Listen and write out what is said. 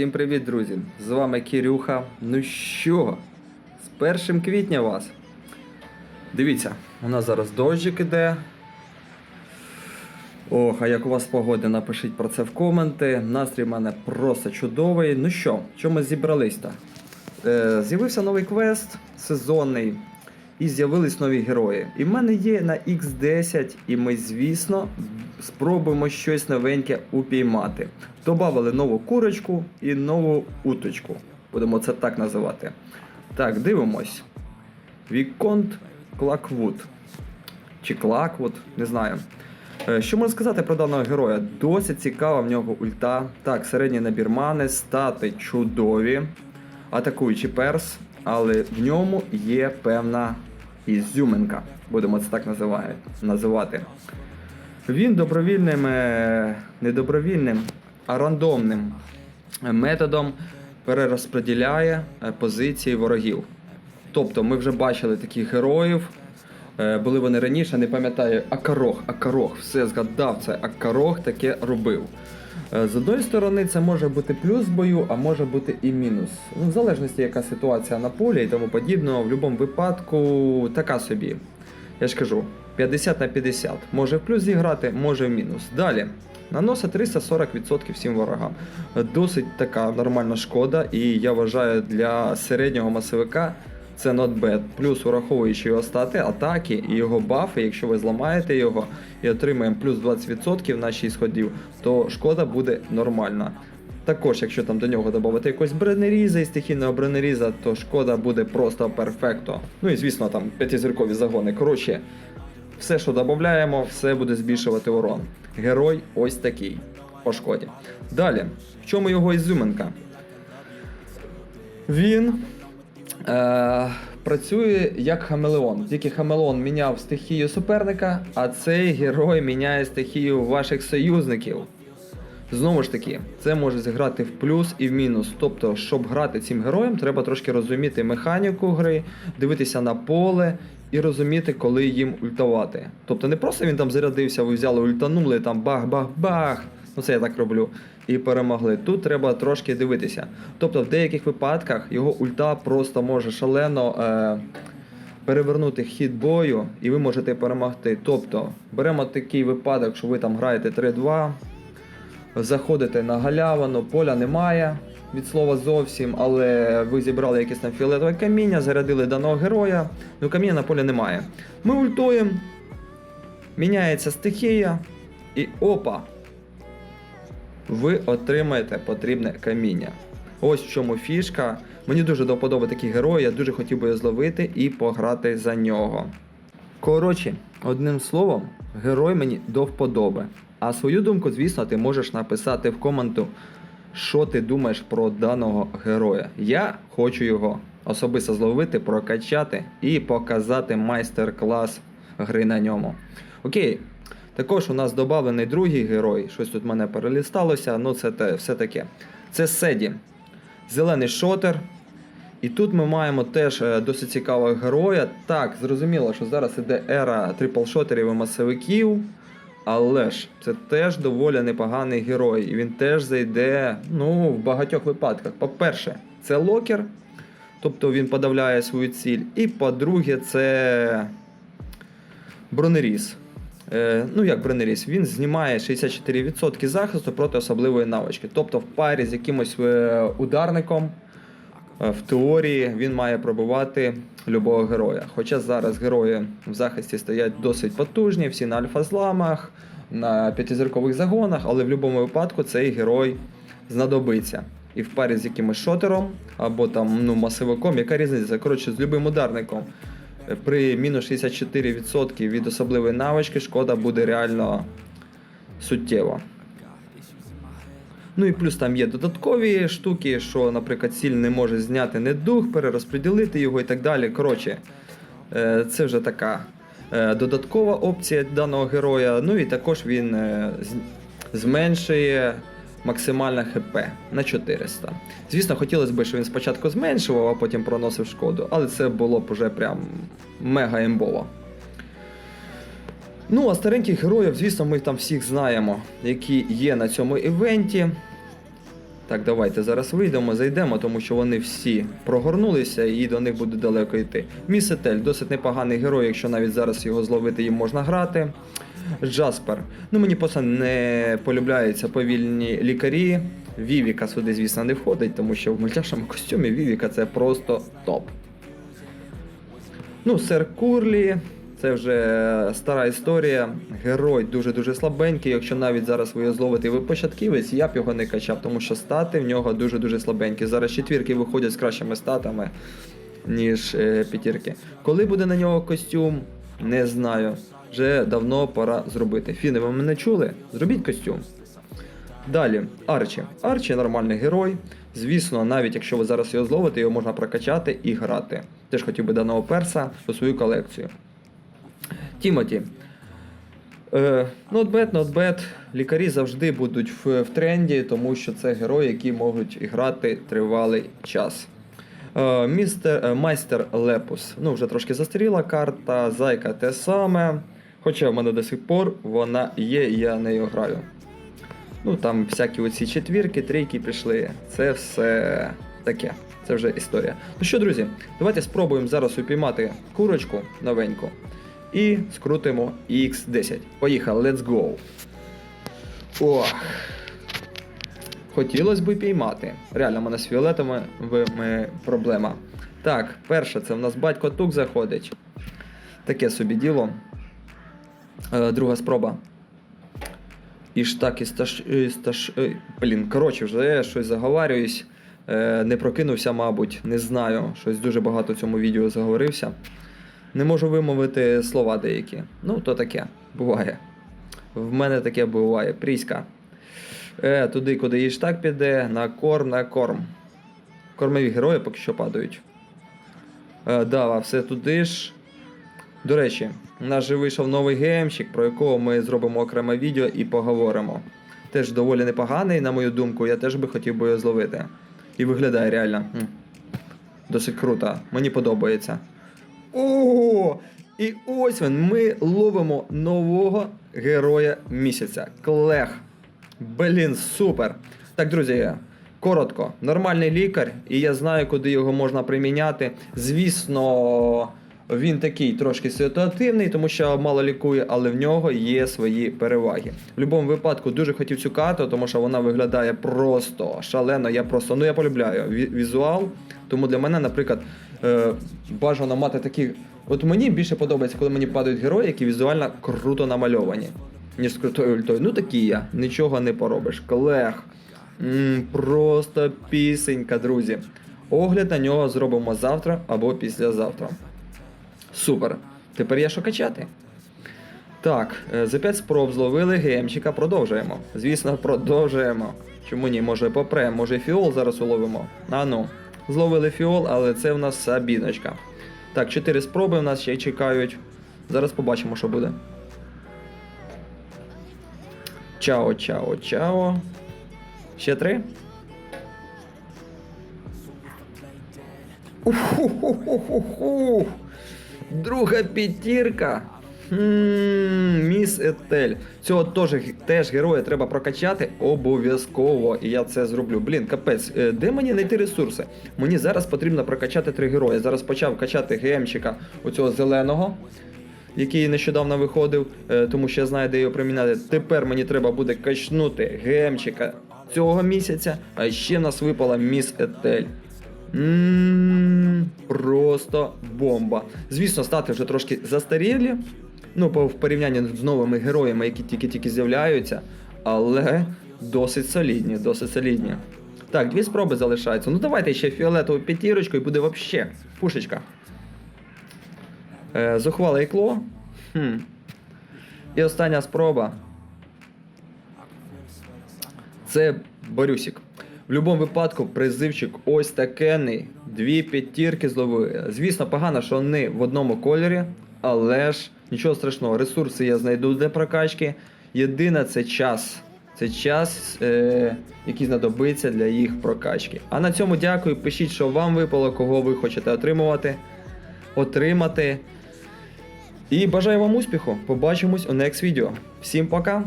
Всім привіт, друзі! З вами Кирюха. Ну що, з 1 квітня вас. Дивіться, у нас зараз дощик іде. Ох, а як у вас погода, напишіть про це в коменти. Настрій в мене просто чудовий. Ну що, ми зібрались-то? Е, з'явився новий квест сезонний. І з'явились нові герої. І в мене є на X10, і ми, звісно, спробуємо щось новеньке упіймати. Добавили нову курочку і нову уточку. Будемо це так називати. Так, дивимось. Віконт Клаквуд. Чи Клаквуд, не знаю. Е, Що можна сказати про даного героя? Досить цікава в нього ульта. Так, середній набір мани, стати чудові, атакуючий перс, але в ньому є певна ізюминка. Будемо це так називати. Він добровільним, е, не добровільним, а рандомним методом перерозподіляє е, позиції ворогів. Тобто ми вже бачили таких героїв. Е, Були вони раніше, не пам'ятаю, Акарох, Акарох, все згадав, це Акарох таке робив. З одної сторони, це може бути плюс бою, а може бути і мінус. Ну, в залежності, яка ситуація на полі і тому подібне, в будь-якому випадку така собі. Я ж кажу, 50 на 50. Може в плюс зіграти, може в мінус. Далі. Наносить 340% всім ворогам. Досить така нормальна шкода, і я вважаю для середнього масовика це not bad. Плюс враховуючи його стати, атаки і його бафи, якщо ви зламаєте його і отримаємо плюс 20% на 6 ходів, то шкода буде нормальна. Також, якщо там до нього додати якось бренеріза і стихійного бренеріза, то шкода буде просто перфекто. Ну і звісно, там п'ятизіркові загони. Коротше, все, що додаємо, все буде збільшувати урон. Герой ось такий по шкоді. Далі, в чому його ізюминка? Він е, працює як хамелеон. Тільки хамелеон міняв стихію суперника, а цей герой міняє стихію ваших союзників. Знову ж таки, це може зіграти в плюс і в мінус. Тобто, щоб грати цим героєм, треба трошки розуміти механіку гри, дивитися на поле і розуміти, коли їм ультувати. Тобто не просто він там зарядився, ви взяли, ультанули, там бах-бах-бах. Ну це я так роблю. І перемогли. Тут треба трошки дивитися. Тобто, в деяких випадках його ульта просто може шалено. Е- перевернути хід бою, і ви можете перемогти. Тобто, беремо такий випадок, що ви там граєте 3-2, заходите на галявину, поля немає від слова зовсім, але ви зібрали якесь там фіолетове каміння, зарядили даного героя, ну каміння на полі немає. Ми ультуємо, міняється стихія, і опа! Ви отримаєте потрібне каміння. Ось в чому фішка. Мені дуже до вподоби такий герой, я дуже хотів би його зловити і пограти за нього. Коротше, одним словом, герой мені до вподоби. А свою думку, звісно, ти можеш написати в коменту, що ти думаєш про даного героя. Я хочу його особисто зловити, прокачати і показати майстер-клас гри на ньому. Окей. Також у нас додавлений другий герой, щось тут в мене перелісталося, ну це те, все таке. Це Седі. Зелений шотер. І тут ми маємо теж е, досить цікавого героя. Так, зрозуміло, що зараз іде ера трипл-шотерів і масовиків. Але ж це теж доволі непоганий герой. І він теж зайде ну, в багатьох випадках. По-перше, це локер, тобто він подавляє свою ціль. І по-друге, це бронеріз. Е, ну як бронеріз, він знімає 64% захисту проти особливої навички. Тобто в парі з якимось е, ударником. Е, В теорії він має пробивати любого героя. Хоча зараз герої в захисті стоять досить потужні, всі на альфа-зламах, на п'ятизіркових загонах, але в будь-якому випадку цей герой знадобиться. І в парі з якимось шотером або там ну, масивиком, яка різниця? Коротше, з любим ударником. Е, При мінус 64% від особливої навички шкода буде реально суттєва. Ну і плюс там є додаткові штуки, що, наприклад, ціль не може зняти недух, перерозподілити його і так далі. Коротше, е, це вже така е, додаткова опція даного героя. Ну і також він е, зменшує максимальне ХП на 400. Звісно, хотілося б, щоб він спочатку зменшував, а потім проносив шкоду, але це було б уже прям мега імбово. Ну, а стареньких героїв, звісно, ми там всіх знаємо, які є на цьому івенті. Так, давайте зараз вийдемо, зайдемо, тому що вони всі прогорнулися і до них буде далеко йти. Місетель досить непоганий герой, якщо навіть зараз його зловити їм можна грати. Джаспер. Ну мені просто не полюбляються повільні лікарі. Вівіка сюди, звісно, не входить, тому що в мультяшному костюмі Вівіка це просто топ. Ну, сер Курлі, це вже стара історія. Герой дуже-дуже слабенький. Якщо навіть зараз ви його зловите ви початківець, я б його не качав, тому що стати в нього дуже-дуже слабенькі. Зараз четвірки виходять з кращими статами, ніж е, п'ятірки. Коли буде на нього костюм, не знаю. Вже давно пора зробити. Фіни, ви мене чули? Зробіть костюм. Далі, Арчі. Арчі нормальний герой. Звісно, навіть якщо ви зараз його зловите, його можна прокачати і грати. Теж хотів би даного перса у свою колекцію. Тімоті. Not bad. Лікарі завжди будуть в, в тренді, тому що це герої, які можуть грати тривалий час. Е, містер, е, майстер Лепус. Ну, вже трошки застаріла карта. Зайка те саме. Хоча в мене до сих пор вона є, і я нею граю. Ну там всякі оці четвірки, трійки пішли. Це все таке. Це вже історія. Ну що, друзі, давайте спробуємо зараз упіймати курочку новеньку і скрутимо X10. Поїхали, let's go. Ох. Хотілося б піймати. Реально, в мене з фіолетами проблема. Так, перше, це в нас батько тук заходить. Таке собі діло. Е, друга спроба. І ж так, і сташ... і сташ... ой, Блін, коротше, вже щось заговарююсь. Е, не прокинувся, мабуть, не знаю. Щось дуже багато в цьому відео заговорився. Не можу вимовити слова деякі. Ну, то таке, буває. В мене таке буває. Пріська. Е, туди, куди їж так піде, на корм, на корм. Кормові герої поки що падають. Е, да, все туди ж. До речі, у нас же вийшов новий геймчик, про якого ми зробимо окреме відео і поговоримо. Теж доволі непоганий, на мою думку, я теж би хотів би його зловити. І виглядає реально. Досить круто. Мені подобається. О! І ось він. Ми ловимо нового героя місяця. Клех. Блін, супер. Так, друзі, коротко. Нормальний лікар, і я знаю, куди його можна приміняти. Звісно, він такий трошки ситуативний, тому що мало лікує, але в нього є свої переваги. В будь-якому випадку дуже хотів цю карту, тому що вона виглядає просто шалено. Я просто ну я полюбляю візуал. Тому для мене, наприклад, е, бажано мати такі. От мені більше подобається, коли мені падають герої, які візуально круто намальовані, ніж з крутою ультою. Ну такі я, нічого не поробиш. М просто пісенька, друзі. Огляд на нього зробимо завтра або післязавтра. Супер. Тепер є що качати. Так, е, за 5 спроб зловили гемчика, продовжуємо. Звісно, продовжуємо. Чому ні? Може попре, може фіол зараз уловимо. А ну, зловили фіол, але це в нас сабіночка. Так, 4 спроби в нас ще чекають. Зараз побачимо, що буде. Чао, чао, чао. Ще три. Уху-ху-ху-ху-ху. Друга п'ятірка. Міс Етель. Цього теж, теж героя треба прокачати обов'язково. І я це зроблю. Блін, капець, е, де мені знайти ресурси? Мені зараз потрібно прокачати три герої. Я зараз почав качати гемчика оцього зеленого, який нещодавно виходив, е, тому що я знаю, де його приміняти. Тепер мені треба буде качнути гемчика цього місяця, а ще нас випала міс Етель. Ммм, просто бомба. Звісно, стати вже трошки застарілі. Ну, в порівнянні з новими героями, які тільки-тільки з'являються, але досить солідні, досить солідні. Так, дві спроби залишаються. Ну давайте ще фіолетову п'ятірочку і буде вообще пушечка. Е, зухвале ікло. Хм. І остання спроба. Це Борюсік. В будь-якому випадку призивчик ось такенний. Дві п'ятірки зловили. Звісно, погано, що вони в одному кольорі, але ж нічого страшного. Ресурси я знайду для прокачки. Єдине це час. Це час, е, який знадобиться для їх прокачки. А на цьому дякую. Пишіть, що вам випало, кого ви хочете отримувати. Отримати. І бажаю вам успіху. Побачимось у next відео. Всім пока!